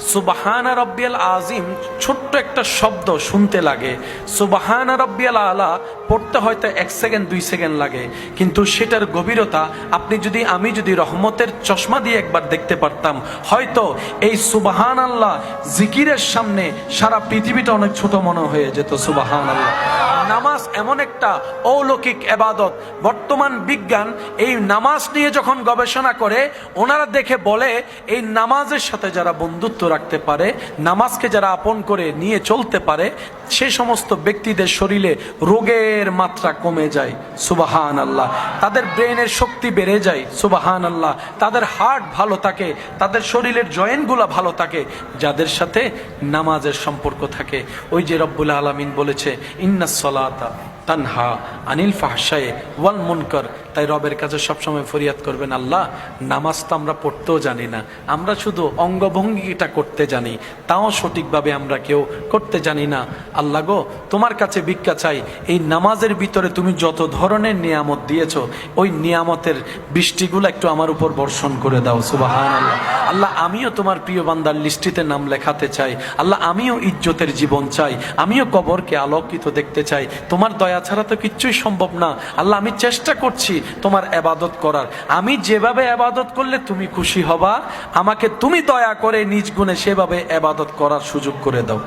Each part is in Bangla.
সুবাহানা রব্বিয়াল আজিম ছোট্ট একটা শব্দ শুনতে লাগে। সুবাহানা রব্বিয়াল আলা, পড়তে হয়তো এক সেকেন্ড, দুই সেকেন্ড লাগে। কিন্তু সেটার গভীরতা, আপনি যদি, আমি যদি রহমতের চশমা দিয়ে একবার দেখতে পারতাম, হয়তো এই সুবাহান আল্লাহ জিকিরের সামনে সারা পৃথিবীটা অনেক ছোট মনে হয়ে যেত সুবাহান আল্লাহ নামাজ এমন একটা অলৌকিক এবাদত। বর্তমান বিজ্ঞান এই নামাজ নিয়ে যখন গবেষণা করে, ওনারা দেখে বলে, এই নামাজের সাথে যারা বন্ধুত্ব রাখতে পারে, নামাজকে যারা আপন করে নিয়ে চলতে পারে সে সমস্ত ব্যক্তিদের শরীরে রোগের মাত্রা কমে যায় সুবাহান আল্লাহ তাদের ব্রেনের শক্তি বেড়ে যায় সুবাহান আল্লাহ তাদের হার্ট ভালো থাকে, তাদের শরীরের জয়েন্টগুলো ভালো থাকে, যাদের সাথে নামাজের সম্পর্ক থাকে। ওই যে রব্বুল আলমিন বলেছে, ইন্নাস সলাতা তানহা আনিল ফাহসায়ে ওয়াল মুনকর তাই রবের কাছে সবসময় ফরিয়াদ করবেন, আল্লাহ, নামাজ তো আমরা পড়তেও জানি না। আমরা শুধু অঙ্গভঙ্গিটা করতে জানি। তাও সঠিকভাবে আমরা কেউ করতে জানি না। আল্লাহ গো, তোমার কাছে ভিক্ষা চাই। এই নামাজের ভিতরে তুমি যত ধরনের নিয়ামত দিয়েছ, ওই নিয়ামতের বৃষ্টিগুলো একটু আমার উপর বর্ষণ করে দাও সুবাহান আল্লাহ আল্লাহ, আমিও তোমার প্রিয় বান্দার লিস্টিতে নাম লেখাতে চাই। আল্লাহ, আমিও ইজ্জতের জীবন চাই। আমিও কবরকে আলোকিত দেখতে চাই। তোমার দয়া ছাড়া তো কিচ্ছুই সম্ভব না। আল্লাহ, আমি চেষ্টা করছি তোমার এবাদত করার আমি যেভাবে এবাদত করলে তুমি খুশি হবা, আমাকে তুমি দয়া করে নিজ গুণে সেভাবে এবাদত করার সুযোগ করে দাও।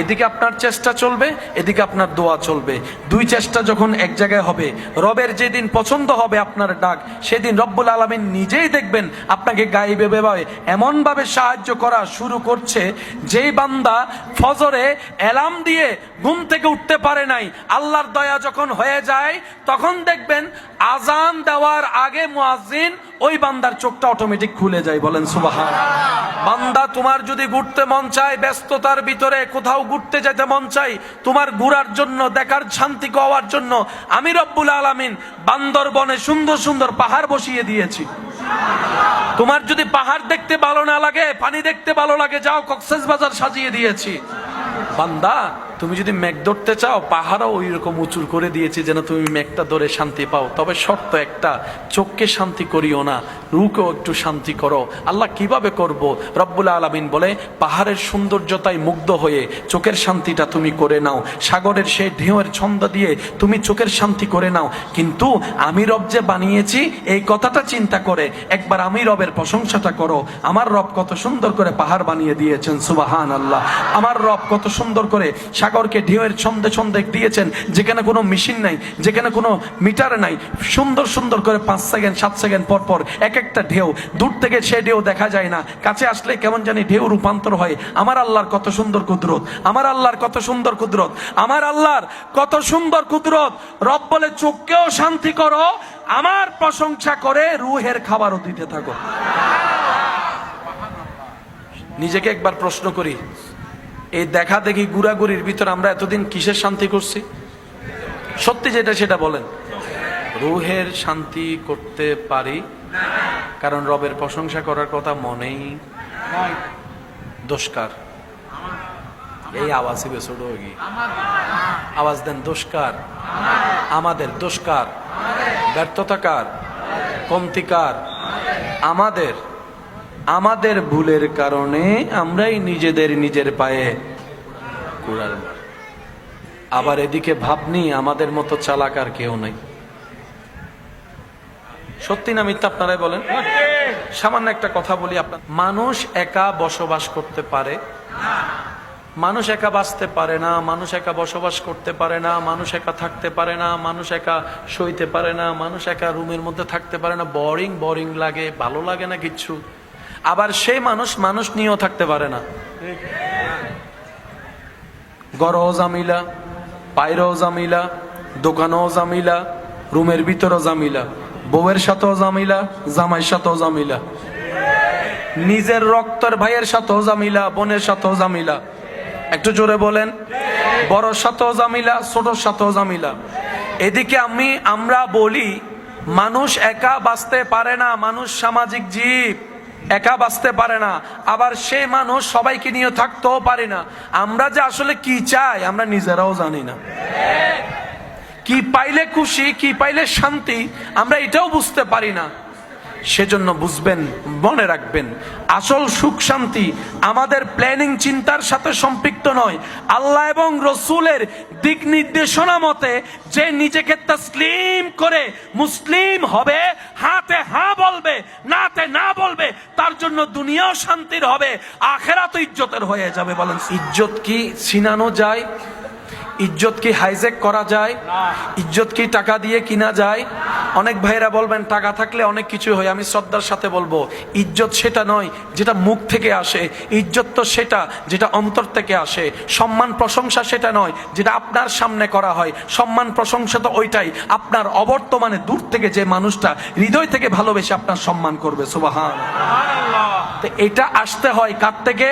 এদিকে আপনার চেষ্টা চলবে, এদিকে আপনার দোয়া চলবে। দুই চেষ্টা যখন এক জায়গায় হবে, রবের যেদিন পছন্দ হবে আপনার ডাক, সেদিন রব্বুল আলমিন নিজেই দেখবেন আপনাকে গাইবে বেবাবে এমনভাবে সাহায্য করা শুরু করছে, যেই বান্দা ফজরে অ্যালার্ম দিয়ে ঘুম থেকে উঠতে পারে নাই, আল্লাহর দয়া যখন হয়ে যায়, তখন দেখবেন আজান দেওয়ার আগে মুয়াজ্জিন ওই বান্দার চোখটা অটোমেটিক খুলে যায়, বলেন সুবাহান। বান্দা, তোমার যদি ঘুরতে মন চায়, ব্যস্ততার ভিতরে কোথাও ঘুরতে যেতে মন চাই তোমার ঘুরার জন্য, দেখার শান্তি পাওয়ার জন্য আমি রব্বুল আলামিন বান্দরবনে সুন্দর সুন্দর পাহাড় বসিয়ে দিয়েছি। তোমার যদি পাহাড় দেখতে ভালো না লাগে, পানি দেখতে ভালো লাগে, যাও কক্সেস বাজার সাজিয়ে দিয়েছি। বান্দা, তুমি যদি মেঘ ধরতে চাও, পাহাড়ও ওই রকম উঁচুর করে দিয়েছি যেন তুমি মেঘটা ধরে শান্তি পাও। তবে শর্ত একটা, চোখকে শান্তি করিও না রুকেও একটু শান্তি করো। আল্লাহ কীভাবে করব? রব্বুল আলমিন বলে, পাহাড়ের সৌন্দর্যতায় মুগ্ধ হয়ে চোখের শান্তিটা তুমি করে নাও। সাগরের সেই ঢেউয়ের ছন্দ দিয়ে তুমি চোখের শান্তি করে নাও। কিন্তু আমি রব যে বানিয়েছি, এই কথাটা চিন্তা করে একবার আমি রবের প্রশংসাটা করো। আমার রব কত সুন্দর করে পাহাড় বানিয়ে দিয়েছেন সুবাহান আল্লাহ আমার রব কত সুন্দর করে সাগরকে ঢেউয়ের ছন্দে ছন্দে দিয়েছেন, যেখানে কোনো মেশিন নাই, যেখানে কোনো মিটার নাই। সুন্দর সুন্দর করে পাঁচ সেকেন্ড, সাত সেকেন্ড পর পর এক একটা ঢেউ। দূর থেকে সে ঢেউ দেখা যায় না। কাছে আসলে কেমন জানি ঢেউ রূপান্তর হয়। আমার আল্লাহর কত সুন্দর কুদরত, আমার আল্লাহর কত সুন্দর কুদরত, আমার আল্লাহর কত সুন্দর কুদরত। রব বলে, চোখকেও শান্তি করো, আমার প্রশংসা করে রুহের খাবারও দিতে থাকো। নিজেকে একবার প্রশ্ন করি এই দেখা দেখি গুড়াগুড়ির ভিতর আমরা এতদিন কিসের শান্তি করছি? সত্যি যেটা সেটা বলেন। রুহের শান্তি করতে পারি, কারণ রবের প্রশংসা করার কথা মনেই দোষকার এই বেসড হয়ে গিয়ে। আওয়াজ দেন দোষকার আমাদের দোষকার ব্যর্থতাকার কমতিকার আমাদের আমাদের ভুলের কারণে আমরাই নিজেদের নিজের পায়ে কুড়াল আবার এদিকে ভাবনি, আমাদের মতো চালাক আর কেউ নেই। সত্যি না মিথ্যা আপনারাই বলেন? সামান্য একটা কথা বলি আপনার মানুষ একা বসবাস করতে পারে। মানুষ একা বাঁচতে পারে না, মানুষ একা বসবাস করতে পারে না, মানুষ একা থাকতে পারে না, মানুষ একা সইতে পারে না, মানুষ একা রুমের মধ্যে থাকতে পারে না। বোরিং বোরিং লাগে, ভালো লাগে না কিচ্ছু আবার সেই মানুষ মানুষ নিয়েও থাকতে পারে না। গরও জামিলা, পায়রও জামিলা, দোকানও জামিলা, রুমের ভিতরও জামিলা, বউয়ের সাথেও জামিলা, জামাইয়ের সাথেও জামিলা। নিজের রক্তের ভাইয়ের সাথেও জামিলা, বোনের সাথেও জামিলা। একটু জোরে বলেন বড় সাথেও জামিলা, ছোটর সাথেও জামিলা। এদিকে আমি, আমরা বলি, মানুষ একা বাঁচতে পারে না, মানুষ সামাজিক জীব। একা বাঁচতে পারে না। আবার সে মানুষ সবাইকে নিয়ে থাকতেও পারে না। আমরা যে আসলে কি চাই, আমরা নিজেরাও জানি না। কি পাইলে খুশি, কি পাইলে শান্তি, আমরা এটাও বুঝতে পারি না। সেজন্য বুঝবেন, মনে রাখবেন, আসল সুখ শান্তি আমাদের প্ল্যানিং চিন্তার সাথে সম্পৃক্ত নয়। আল্লাহ এবং রসুলের দিক নির্দেশনা মতে যে নিজেকে তসলিম করে মুসলিম হবে হাতে হ্যাঁ বলবে না তে না বলবে তার জন্য দুনিয়াও শান্তির হবে আখেরাত ইজ্জতের হয়ে যাবে বলেন। ইজ্জত কি ছিনানো যায়? ইজ্জত কি হাইজেক করা যায়? ইজ্জত কি টাকা দিয়ে কিনা যায়? অনেক ভাইরা বলবেন টাকা থাকলে অনেক কিছু হয় আমি শ্রদ্ধার সাথে বলব ইজ্জত সেটা নয় যেটা মুখ থেকে আসে ইজ্জত তো সেটা যেটা অন্তর থেকে আসে সম্মান প্রশংসা সেটা নয় যেটা আপনার সামনে করা হয় সম্মান প্রশংসা তো ওইটাই আপনার অবর্তমানে দূর থেকে যে মানুষটা হৃদয় থেকে ভালোবেসে আপনার সম্মান করবে সুবাহান। তো এটা আসতে হয় কার থেকে?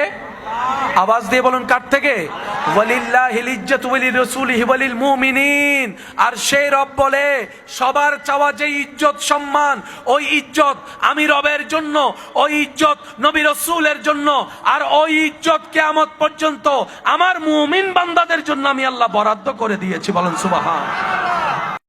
আওয়াজ দিয়ে বলুন কার থেকে? আর সেই রব বলে, সবার চাওয়া যে ইজ্জত সম্মান, ওই ইজ্জত আমি রবের জন্য, ওই ইজ্জত নবী রসুলের জন্য, আর ওই ইজ্জত কেয়ামত পর্যন্ত আমার মুমিন বান্দাদের জন্য আমি আল্লাহ বরাদ্দ করে দিয়েছি। বলেন সুবহান।